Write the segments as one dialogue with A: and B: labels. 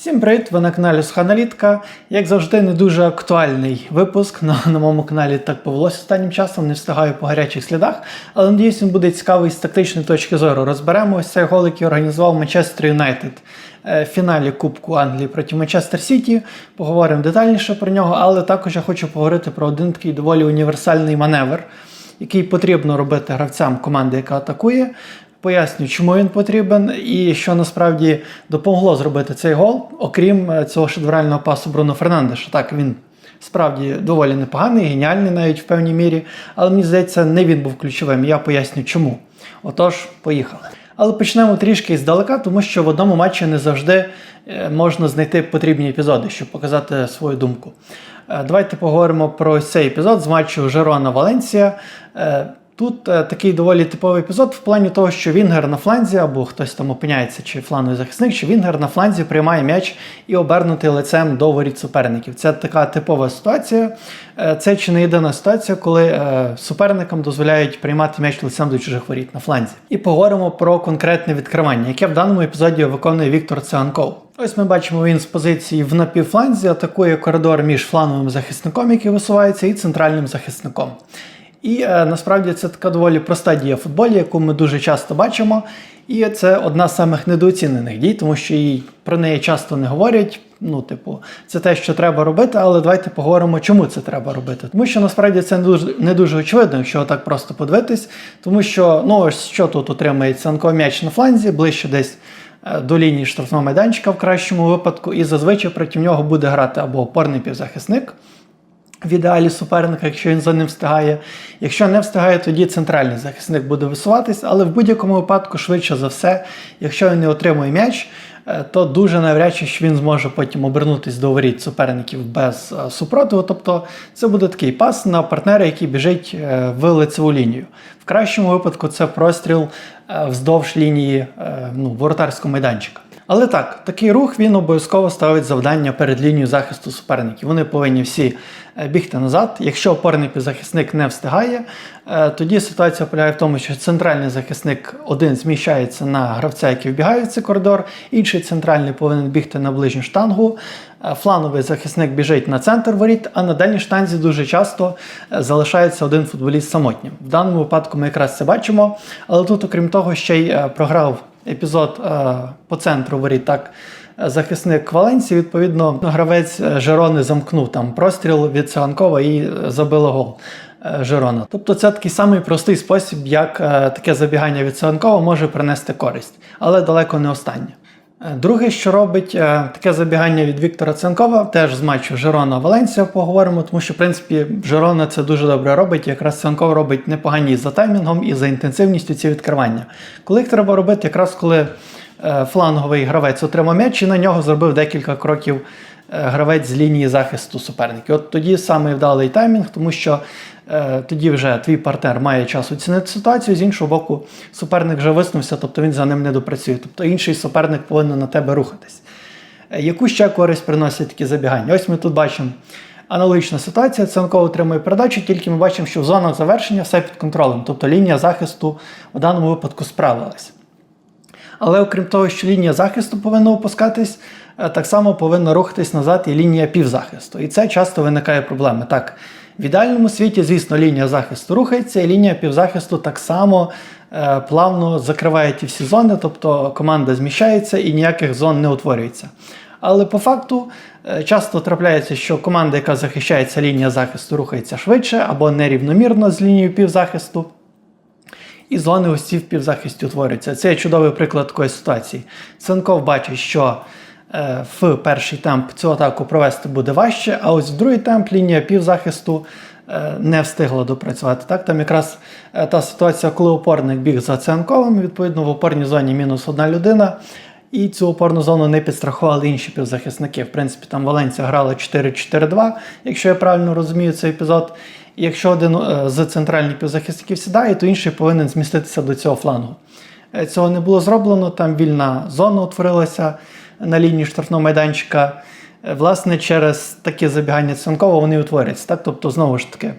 A: Всім привіт! Ви на каналі Суханалітка. Як завжди, не дуже актуальний випуск на, на моєму каналі так повелося останнім часом, не встигаю по гарячих слідах, але надіюсь, він буде цікавий з тактичної точки зору. Розберемо цей гол, який організував Манчестер Юнайтед е, в фіналі Кубку Англії проти Манчестер Сіті. Поговоримо детальніше про нього, але також я хочу поговорити про один такий доволі універсальний маневр, який потрібно робити гравцям команди, яка атакує. Поясню, чому він потрібен і що насправді допомогло зробити цей гол, окрім е, цього шедеврального пасу Бруно Фернандеша. Так, він справді доволі непоганий, геніальний навіть в певній мірі, але мені здається, не він був ключовим. Я поясню чому. Отож, поїхали. Але почнемо трішки здалека, тому що в одному матчі не завжди е, можна знайти потрібні епізоди, щоб показати свою думку. Е, Давайте поговоримо про цей епізод з матчу Жерона Валенсія. Тут е, такий доволі типовий епізод в плані того, що Вінгер на фланзі, або хтось там опиняється, чи фланговий захисник, що Вінгер на фланзі приймає м'яч і обернутий лицем до воріт суперників. Це така типова ситуація. Е, Це чи не єдина ситуація, коли е, суперникам дозволяють приймати м'яч лицем до чужих воріт на фланзі. І поговоримо про конкретне відкривання, яке в даному епізоді виконує Віктор Циганков. Ось ми бачимо, він з позиції в напівфланзі атакує коридор між фланговим захисником, який висувається, і центральним захисником. І е, насправді це така доволі проста дія в футболі, яку ми дуже часто бачимо. І це одна з самих недооцінених дій, тому що їй про неї часто не говорять. Ну, типу, це те, що треба робити, але давайте поговоримо, чому це треба робити. Тому що насправді це не дуже не дуже очевидно, якщо так просто подивитись. Тому що ну ось що тут отримає Цанко м'яч на фланзі, ближче десь е, до лінії штрафного майданчика в кращому випадку, і зазвичай проти нього буде грати або опорний півзахисник. В ідеалі суперника, якщо він за ним встигає. Якщо не встигає, тоді центральний захисник буде висуватись, але в будь-якому випадку, швидше за все, якщо він не отримує м'яч, е, то дуже навряд чи що він зможе потім обернутися до воріт суперників без е, супротиву. Тобто це буде такий пас на партнера, який біжить е, в лицеву лінію. В кращому випадку це простріл вздовж лінії ну, воротарського майданчика. Але так, такий рух він обов'язково ставить завдання перед лінією захисту суперників. Вони повинні всі е, бігти назад. Якщо опорний півзахисник не встигає, е, тоді ситуація полягає в тому, що центральний захисник один зміщається на гравця, який вбігає в цей коридор, інший центральний повинен бігти на ближню штангу. е, Флановий захисник біжить на центр воріт, а на дальній штанзі дуже часто залишається один футболіст самотнім. В даному випадку ми якраз це бачимо, але тут, окрім того, ще й програв епізод е, по центру воріт. Так, е, захисник Валенсії, відповідно, гравець е, Жерони замкнув там простріл від Циганкова і забило гол. Жерона. Тобто це такий самий простий спосіб, як таке забігання від Циганкова може принести користь, але далеко не останнє. Друге, що робить е, таке забігання від Віктора Ценкова, теж з матчу Жерона Валенсія поговоримо, тому що, в принципі, Жерона це дуже добре робить. Якраз Ценков робить непогані за таймінгом і за інтенсивністю ці відкривання. Коли їх треба робити, якраз коли е, фланговий гравець отримав м'яч і на нього зробив декілька кроків е, гравець з лінії захисту суперників. От тоді саме вдалий таймінг, тому що тоді вже твій партнер має час оцінити ситуацію, з іншого боку, суперник вже виснувся, тобто він за ним не допрацює. Тобто інший суперник повинен на тебе рухатись. Е, Яку ще користь приносять такі забігання? Ось ми тут бачимо аналогічна ситуація. Ценко отримує передачу, тільки ми бачимо, що в зонах завершення все під контролем, тобто лінія захисту в даному випадку справилась. Але окрім того, що лінія захисту повинна опускатись, е, так само повинна рухатись назад і лінія півзахисту. І це часто виникає проблеми. Так, в ідеальному світі, звісно, лінія захисту рухається, і лінія півзахисту так само е, плавно закриває ті всі зони, тобто команда зміщається і ніяких зон не утворюється. Але по факту е, часто трапляється, що команда, яка захищається, лінія захисту рухається швидше або нерівномірно з лінією півзахисту і зони ось ці в півзахисті утворюються. Це є чудовий приклад такої ситуації. Ценков бачить, що в перший темп цю атаку провести буде важче, а ось в другий темп лінія півзахисту е, не встигла допрацювати. Так, Там якраз е, та ситуація, коли опорник біг за Ценковим, відповідно, в опорній зоні мінус одна людина. І цю опорну зону не підстрахували інші півзахисники. В принципі, там Валенція грала 4-4-2, якщо я правильно розумію цей епізод. Якщо один е, з центральних півзахисників сідає, то інший повинен зміститися до цього флангу. Е, Цього не було зроблено, там вільна зона утворилася на лінії штрафного майданчика. Е, Власне, через таке забігання Ценкова вони утворяться. Так? Тобто, знову ж таки,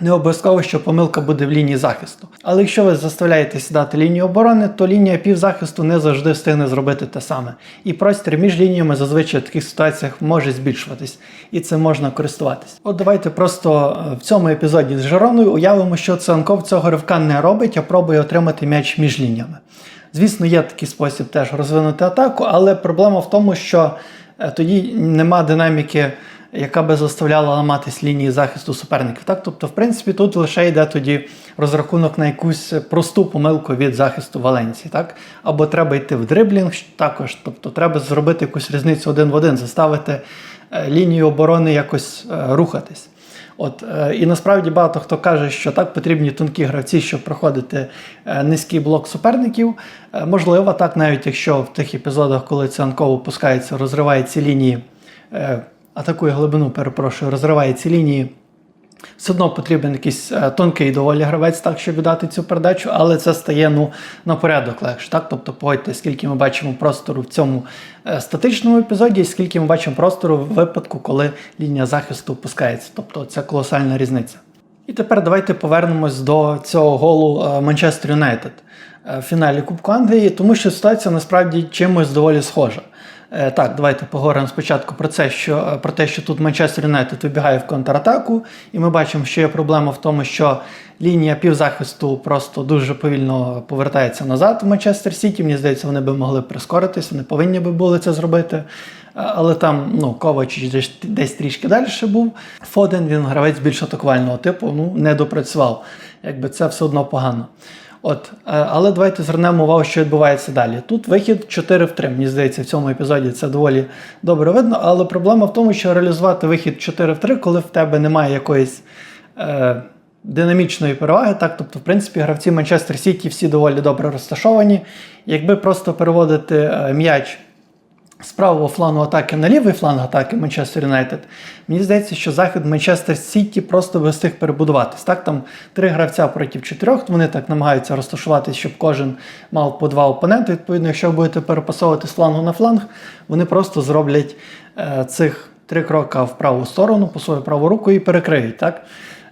A: Не обов'язково, що помилка буде в лінії захисту. Але якщо ви заставляєте сідати лінію оборони, то лінія півзахисту не завжди встигне зробити те саме. І простір між лініями зазвичай в таких ситуаціях може збільшуватись, і цим можна користуватись. От давайте просто е, в цьому епізоді з Жероною уявимо, що Цанков цього ривка не робить, а пробує отримати м'яч між лініями. Звісно, є такий спосіб теж розвинути атаку, але проблема в тому, що е, тоді нема динаміки яка би заставляла ламатись лінії захисту суперників. Так? Тобто, в принципі, тут лише йде тоді розрахунок на якусь просту помилку від захисту Валенції. Так? Або треба йти в дриблінг також. Тобто треба зробити якусь різницю один в один, заставити е, лінію оборони якось е, рухатись. От, е, І насправді багато хто каже, що так потрібні тонкі гравці, щоб проходити е, низький блок суперників. Е, можливо, так, навіть якщо в тих епізодах, коли Цианков опускається, розриває ці лінії. Атакує глибину, перепрошую, розриває ці лінії. Все одно потрібен якийсь е, тонкий доволі гравець, так, щоб віддати цю передачу, але це стає ну, на порядок легше. Так? Тобто, погодьте, скільки ми бачимо простору в цьому е, статичному епізоді, і скільки ми бачимо простору в випадку, коли лінія захисту опускається. Тобто це колосальна різниця. І тепер давайте повернемось до цього голу Манчестер Юнайтед в фіналі Кубку Англії, тому що ситуація насправді чимось доволі схожа. Е, Так, давайте поговоримо спочатку про це, що е, про те, що тут Манчестер Юнайтед вибігає в контратаку, і ми бачимо, що є проблема в тому, що лінія півзахисту просто дуже повільно повертається назад в Манчестер Сіті. Мені здається, вони би могли прискоритись, вони повинні би були це зробити. Е, Але там ну, Ковач десь, десь трішки далі був. Фоден він гравець більш атакувального типу, ну не допрацював. Якби це все одно погано. От, е, але давайте звернемо увагу, що відбувається далі. Тут вихід 4 в 3. Мені здається, в цьому епізоді це доволі добре видно. Але проблема в тому, що реалізувати вихід 4 в 3, коли в тебе немає якоїсь е, динамічної переваги. Так, тобто, в принципі, гравці Манчестер Сіті всі доволі добре розташовані. Якби просто переводити е, м'яч з правого флангу атаки на лівий фланг атаки Манчестер Юнайтед, мені здається, що захід Манчестер Сіті просто би встиг перебудуватись. Так, там три гравця проти чотирьох, вони так намагаються розташуватись, щоб кожен мав по два опоненти. Відповідно, якщо ви будете перепасовувати з флангу на фланг, вони просто зроблять е, цих три кроки в праву сторону, по свою праву руку і перекриють. Так?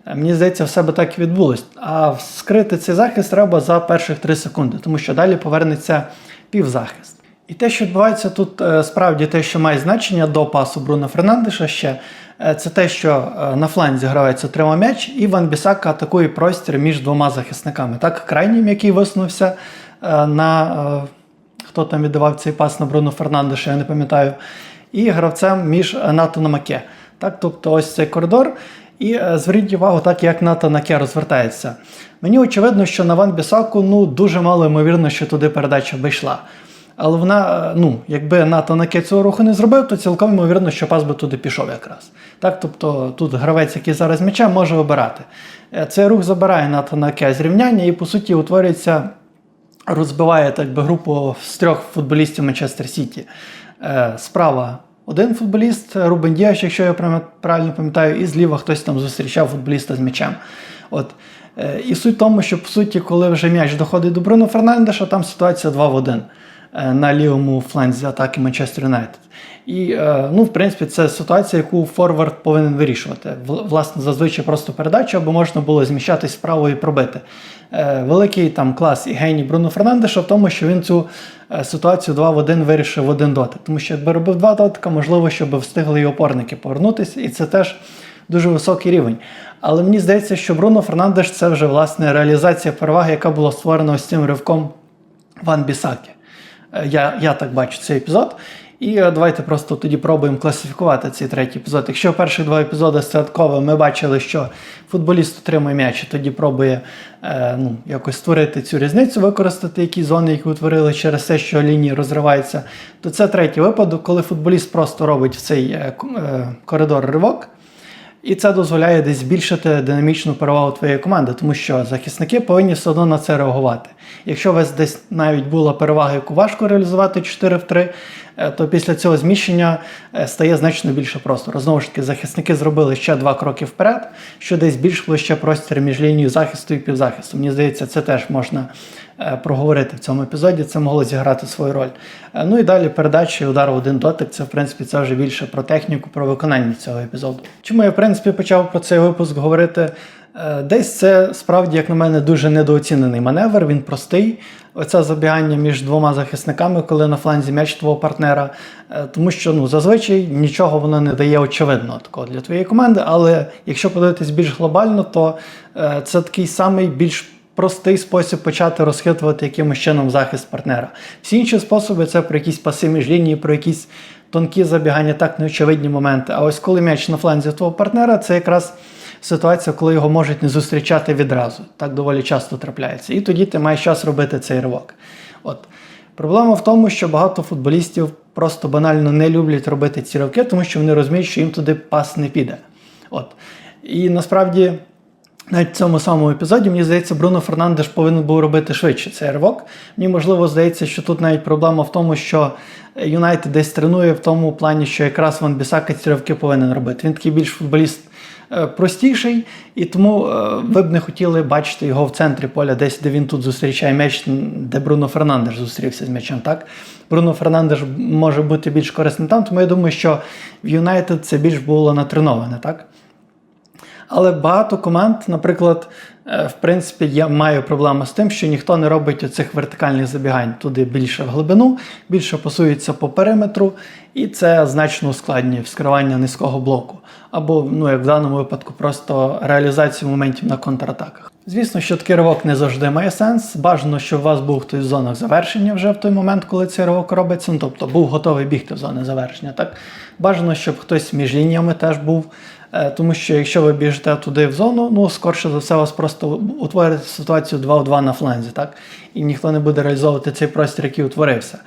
A: Е, Мені здається, все би так і відбулось. А скрити цей захист треба за перших 3 секунди, тому що далі повернеться півзахист. І те, що відбувається тут, е, справді те, що має значення до пасу Бруно Фернандеша ще, е, це те, що е, на фланзі гравець отримав м'яч, і Ван Бісака атакує простір між двома захисниками. Так, крайнім, який висунувся на хто там віддавав цей пас на Бруно Фернандеша, я не пам'ятаю, і гравцем між НАТО на Маке. Так, тобто ось цей коридор. І зверніть увагу, так як НАТО Наке розвертається. Мені очевидно, що на Ван Бісаку ну, дуже мало ймовірно, що туди передача би йшла. Але вона, ну, якби НАТО Наке цього руху не зробив, то цілком ймовірно, що пас би туди пішов якраз. Так, тобто тут гравець, який зараз м'яча, може обирати. Е, Цей рух забирає НАТО Наке зрівняння і, по суті, утворюється, розбиває так би групу з трьох футболістів Манчестер Сіті. Е, Справа один футболіст, Рубен Діаш, якщо я правильно пам'ятаю, і зліва хтось там зустрічав футболіста з м'ячем. От. Е, І суть в тому, що по суті, коли вже м'яч доходить до Бруно Фернандеша, там ситуація 2 в 1 е, на лівому фланзі атаки Манчестер Юнайтед. І, е, ну, в принципі, це ситуація, яку форвард повинен вирішувати. Власне, зазвичай просто передачу, аби можна було зміщатись вправо і пробити. Е, Великий там клас і геній Бруно Фернандеша в тому, що він цю е, ситуацію 2 в 1 вирішив в один дотик. Тому що якби робив два дотика, можливо, щоб встигли і опорники повернутися, і це теж дуже високий рівень. Але мені здається, що Бруно Фернандеш це вже власне реалізація переваги, яка була створена ось цим ривком Ван Бісакі. Е, Я, я так бачу цей епізод. І е, давайте просто тоді пробуємо класифікувати цей третій епізод. Якщо перші два епізоди святково ми бачили, що футболіст отримує м'яч і тоді пробує е, ну, якось створити цю різницю, використати які зони, які утворили через те, що лінії розриваються, то це третій випадок, коли футболіст просто робить в цей е, е, коридор ривок. І це дозволяє десь збільшити динамічну перевагу твоєї команди, тому що захисники повинні все одно на це реагувати. Якщо у вас десь навіть була перевага, яку важко реалізувати 4 в 3, е, то після цього зміщення е, стає значно більше простору. Знову ж таки, захисники зробили ще два кроки вперед, що десь збільшило ще простір між лінією захисту і півзахисту. Мені здається, це теж можна е, проговорити в цьому епізоді. Це могло зіграти свою роль. Е, Ну і далі передача і удар в один дотик. Це в принципі це вже більше про техніку, про виконання цього епізоду. Чому я в принципі почав про цей випуск говорити? Е, Десь це справді, як на мене, дуже недооцінений маневр. Він простий. Оце забігання між двома захисниками, коли на фланзі м'яч твого партнера. Е, Тому що ну, зазвичай нічого воно не дає очевидного такого для твоєї команди. Але якщо подивитись більш глобально, то е, це такий самий більш простий спосіб почати розхитувати якимось чином захист партнера. Всі інші способи це про якісь паси між лінії, про якісь тонкі забігання, так неочевидні моменти. А ось коли м'яч на фланзі твого партнера, це якраз ситуація, коли його можуть не зустрічати відразу. Так доволі часто трапляється. І тоді ти маєш час робити цей ривок. От. Проблема в тому, що багато футболістів просто банально не люблять робити ці ривки, тому що вони розуміють, що їм туди пас не піде. От. І насправді. Навіть в цьому самому епізоді, мені здається, Бруно Фернандеш повинен був робити швидше цей ривок. Мені можливо здається, що тут навіть проблема в тому, що Юнайтед десь тренує в тому плані, що якраз Ван Бісака ці ривки повинен робити. Він такий більш футболіст простіший, і тому е, ви б не хотіли бачити його в центрі поля, десь де він тут зустрічає м'яч, де Бруно Фернандеш зустрівся з м'ячем. Так, Бруно Фернандеш може бути більш корисним там, тому я думаю, що в Юнайтед це більш було натреноване, так? Але багато команд, наприклад, е, в принципі, я маю проблему з тим, що ніхто не робить оцих вертикальних забігань туди більше в глибину, більше пасується по периметру, і це значно ускладнює вскривання низького блоку. Або, ну як в даному випадку, просто реалізацію моментів на контратаках. Звісно, що такий ривок не завжди має сенс. Бажано, щоб у вас був хтось в зонах завершення вже в той момент, коли цей ривок робиться. Ну, тобто був готовий бігти в зони завершення. Так бажано, щоб хтось між лініями теж був. Е, Тому що якщо ви біжите туди в зону, ну скорше за все, у вас просто утвориться ситуацію 2 в 2 на фланзі, так? І ніхто не буде реалізовувати цей простір, який утворився.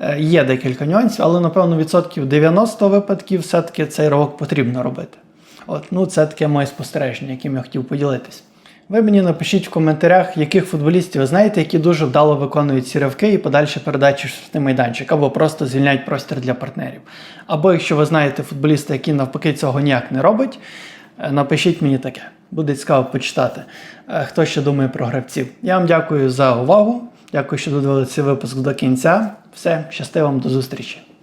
A: Е, Є декілька нюансів, але напевно відсотків 90 випадків все-таки цей ривок потрібно робити. От, ну це таке моє спостереження, яким я хотів поділитись. Ви мені напишіть в коментарях, яких футболістів ви знаєте, які дуже вдало виконують ці ривки і подальші передачі в майданчик, або просто звільняють простір для партнерів. Або якщо ви знаєте футболіста, який навпаки цього ніяк не робить, е, напишіть мені таке. Буде цікаво почитати, е, хто ще думає про гравців. Я вам дякую за увагу. Дякую, що додивилися цей випуск до кінця. Все, щасти вам до зустрічі.